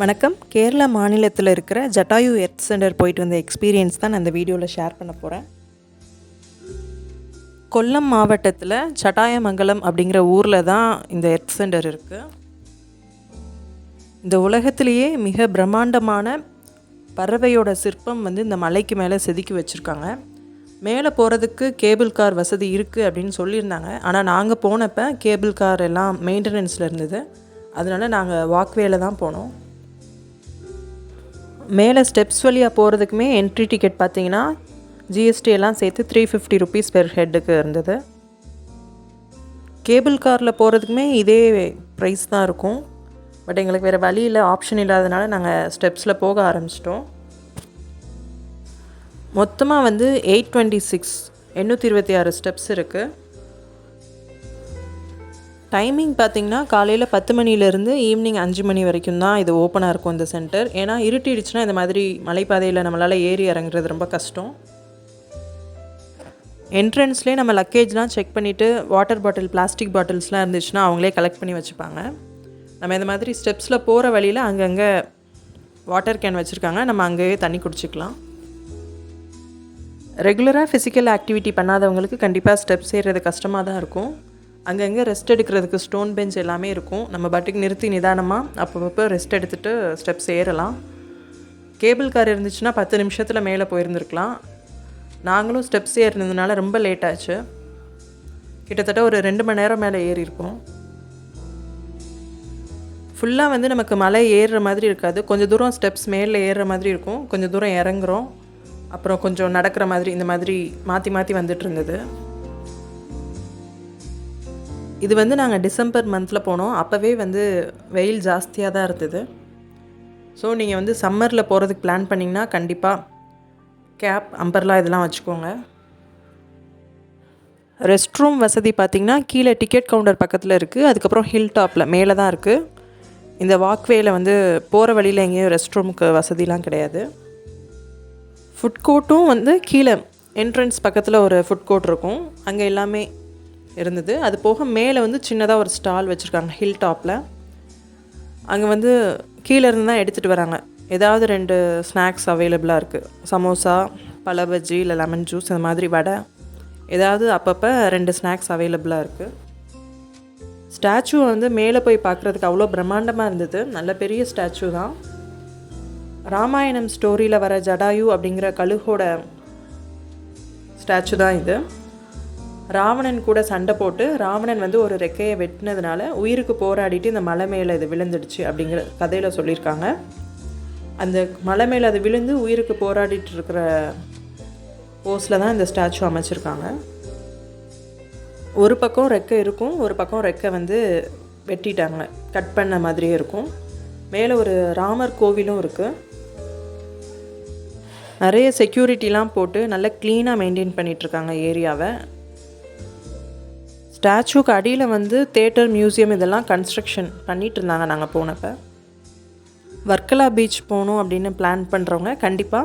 வணக்கம். கேரளா மாநிலத்தில் இருக்கிற ஜட்டாயு எர்த் சென்டர் போயிட்டு வந்த எக்ஸ்பீரியன்ஸ் தான் நான் இந்த வீடியோவில் ஷேர் பண்ண போகிறேன் கொல்லம் மாவட்டத்தில் ஜட்டாயமங்கலம் அப்படிங்கிற ஊரில் தான் இந்த எர்த் சென்டர் இருக்குது இந்த உலகத்திலேயே மிக பிரம்மாண்டமான பறவையோட சிற்பம் வந்து இந்த மலைக்கு மேலே செதுக்கி வச்சுருக்காங்க. மேலே போகிறதுக்கு கேபிள் கார் வசதி இருக்குது அப்படின்னு சொல்லியிருந்தாங்க. ஆனால் நாங்கள் போனப்போ கேபிள் கார் எல்லாம் மெயின்டெனன்ஸில் இருந்தது. அதனால் நாங்கள் வாக்வேல தான் போனோம். மேலே ஸ்டெப்ஸ் வழியாக போகிறதுக்குமே என்ட்ரி டிக்கெட் பார்த்தீங்கன்னா ஜிஎஸ்டி எல்லாம் சேர்த்து த்ரீ ஃபிஃப்டி ருபீஸ் பெர் ஹெட்டுக்கு இருந்தது. கேபிள் காரில் போகிறதுக்குமே இதே ப்ரைஸ் தான் இருக்கும். பட் எங்களுக்கு வேறு வழியில் ஆப்ஷன் இல்லாதனால நாங்கள் ஸ்டெப்ஸில் போக ஆரம்பிச்சிட்டோம். மொத்தமாக வந்து எயிட் டுவெண்ட்டி சிக்ஸ் எண்ணூற்றி இருபத்தி ஆறு ஸ்டெப்ஸ் இருக்குது டைமிங் பார்த்தீங்கன்னா காலையில் பத்து மணிலேருந்து ஈவினிங் அஞ்சு மணி வரைக்கும் தான் இது ஓப்பனாக இருக்கும் இந்த சென்டர். ஏன்னா இருட்டிடுச்சுன்னா இந்த மாதிரி மலைப்பாதையில் நம்மளால் ஏறி இறங்குறது ரொம்ப கஷ்டம். என்ட்ரன்ஸ்லேயே நம்ம லக்கேஜ்லாம் செக் பண்ணிவிட்டு வாட்டர் பாட்டில் பிளாஸ்டிக் பாட்டில்ஸ்லாம் இருந்துச்சுன்னா அவங்களே கலெக்ட் பண்ணி வச்சுப்பாங்க. நம்ம இந்த மாதிரி ஸ்டெப்ஸில் போகிற வழியில் அங்கங்கே வாட்டர் கேன் வச்சுருக்காங்க. நம்ம அங்கேயே தண்ணி குடிச்சிக்கலாம். ரெகுலராக ஃபிசிக்கல் ஆக்டிவிட்டி பண்ணாதவங்களுக்கு கண்டிப்பாக ஸ்டெப்ஸ் ஏறுறது கஷ்டமாக தான் இருக்கும். அங்கங்கே ரெஸ்ட் எடுக்கிறதுக்கு ஸ்டோன் பெஞ்ச் எல்லாமே இருக்கும். நம்ம பாட்டுக்கு நிறுத்தி நிதானமாக அப்பப்போ ரெஸ்ட் எடுத்துகிட்டு ஸ்டெப்ஸ் ஏறலாம். கேபிள் கார் இருந்துச்சுன்னா பத்து நிமிஷத்தில் மேலே போயிருந்துருக்கலாம். நாங்களும் ஸ்டெப்ஸ் ஏறினதுனால ரொம்ப லேட் ஆச்சு. கிட்டத்தட்ட ஒரு ரெண்டு மணி நேரம் மேலே ஏறியிருக்கோம். ஃபுல்லாக வந்து நமக்கு மலை ஏறுற மாதிரி இருக்காது. கொஞ்சம் தூரம் ஸ்டெப்ஸ் மேலே ஏறுற மாதிரி இருக்கும். கொஞ்சம் தூரம் இறங்குறோம். அப்புறம் கொஞ்சம் நடக்கிற மாதிரி இந்த மாதிரி மாற்றி மாற்றி வந்துட்டு இருந்தது. இது வந்து நாங்கள் டிசம்பர் மந்தில் போனோம். அப்போவே வந்து வெயில் ஜாஸ்தியாக தான் இருந்தது. ஸோ நீங்கள் வந்து சம்மரில் போகிறதுக்கு பிளான் பண்ணிங்கன்னா கண்டிப்பாக கேப் அம்பர்லா இதெல்லாம் வச்சுக்கோங்க. ரெஸ்ட் ரூம் வசதி பார்த்திங்கன்னா கீழே டிக்கெட் கவுண்டர் பக்கத்தில் இருக்குது அதுக்கப்புறம் ஹில் டாப்பில் மேலே தான் இருக்குது இந்த வாக்வேயில் வந்து போகிற வழியில் எங்கேயும் ரெஸ்ட் ரூமுக்கு வசதிலாம் கிடையாது. ஃபுட் கோர்ட்டும் வந்து கீழே என்ட்ரன்ஸ் பக்கத்தில் ஒரு ஃபுட் கோர்ட் இருக்கும். அங்கே எல்லாமே இருந்தது. அது போக மேலே வந்து சின்னதாக ஒரு ஸ்டால் வச்சுருக்காங்க ஹில் டாப்பில் அங்கே வந்து கீழே இருந்து தான் எடுத்துகிட்டு வராங்க. ஏதாவது ரெண்டு ஸ்நாக்ஸ் அவைலபிளாக இருக்குது சமோசா பழ பஜ்ஜி இல்லை லெமன் ஜூஸ் இந்த மாதிரி வடை. ஏதாவது அப்பப்போ ரெண்டு ஸ்நாக்ஸ் அவைலபிளாக இருக்குது ஸ்டாச்சு வந்து மேலே போய் பார்க்குறதுக்கு அவ்வளோ பிரம்மாண்டமாக இருந்தது. நல்ல பெரிய ஸ்டாச்சு தான். ராமாயணம் ஸ்டோரியில் வர ஜடாயு அப்படிங்கிற கழுகோட ஸ்டாச்சு தான் இது. ராவணன் கூட சண்டை போட்டு ராவணன் வந்து ஒரு ரெக்கையை வெட்டினதுனால உயிருக்கு போராடிட்டு இந்த மலை மேலே இது விழுந்துடுச்சு அப்படிங்கிற கதையில் சொல்லியிருக்காங்க. அந்த மலை மேலே அது விழுந்து உயிருக்கு போராடிட்டு இருக்கிற போஸில் தான் இந்த ஸ்டாச்சு அமைச்சிருக்காங்க. ஒரு பக்கம் ரெக்கை இருக்கும் ஒரு பக்கம் ரெக்கை வந்து வெட்டிட்டாங்க. கட் பண்ண மாதிரியே இருக்கும். மேலே ஒரு ராமர் கோவிலும் இருக்குது நிறைய செக்யூரிட்டிலாம் போட்டு நல்லா க்ளீனாக மெயின்டைன் பண்ணிகிட்ருக்காங்க ஏரியாவை. ஸ்டாச்சுக்கு அடியில் வந்து தேட்டர் மியூசியம் இதெல்லாம் கன்ஸ்ட்ரக்ஷன் பண்ணிகிட்டு இருந்தாங்க நாங்கள் போனப்போ. வர்க்கலா பீச் போகணும் அப்படின்னு பிளான் பண்ணுறவங்க கண்டிப்பாக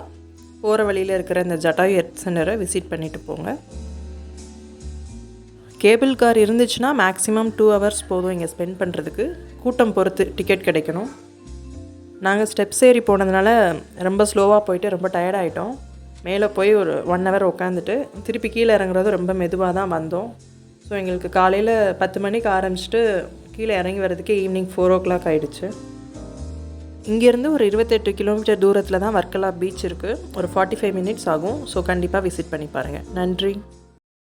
போகிற வழியில் இருக்கிற இந்த ஜட்டாயு எர்த் சென்டரை விசிட் பண்ணிவிட்டு போங்க. கேபிள் கார் இருந்துச்சுன்னா மேக்ஸிமம் டூ ஹவர்ஸ் போதும் இங்கே ஸ்பெண்ட் பண்ணுறதுக்கு கூட்டம் பொறுத்து டிக்கெட் கிடைக்கணும். நாங்கள் ஸ்டெப்ஸ் ஏறி போனதுனால ரொம்ப ஸ்லோவாக போயிட்டு ரொம்ப டயர்டாயிட்டோம் மேலே போய் ஒரு ஒன் ஹவர் உட்காந்துட்டு திருப்பி கீழே இறங்குறது ரொம்ப மெதுவாக தான் வந்தோம். ஸோ எங்களுக்கு காலையில் பத்து மணிக்கு ஆரம்பிச்சுட்டு கீழே இறங்கி வர்றதுக்கு ஈவினிங் ஃபோர் ஓ கிளாக் ஆகிடுச்சு இங்கேருந்து ஒரு இருபத்தெட்டு கிலோமீட்டர் தூரத்தில் தான் வர்க்கலா பீச் இருக்குது ஒரு ஃபார்ட்டி ஃபைவ் மினிட்ஸ் ஆகும். ஸோ கண்டிப்பாக விசிட் பண்ணி பாருங்கள் நன்றி.